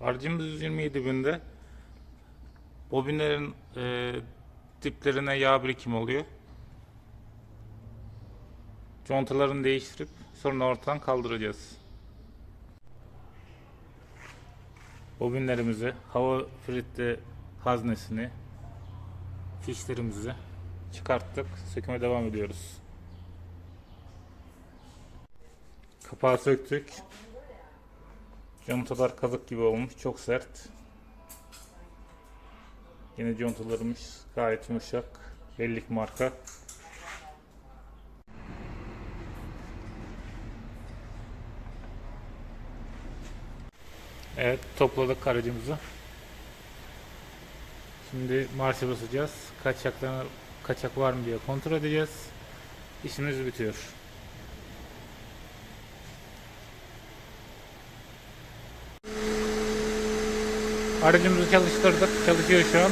Aracımız 127 binde. Bobinlerin e, diplerine yağ birikimi oluyor. Contalarını değiştirip sonra ortadan kaldıracağız. Bobinlerimizi, hava filtre haznesini, fişlerimizi çıkarttık. Söküme devam ediyoruz. Kapağı söktük. Contalar kazık gibi olmuş. Çok sert. Yine contalarımız gayet yumuşak. Bellik marka. Evet topladık aracımızı. Şimdi marşa basacağız. Kaçaklarına kaçak var mı diye kontrol edeceğiz. İşimiz bitiyor. Aracımızı çalıştırdık. Çalışıyor şu an.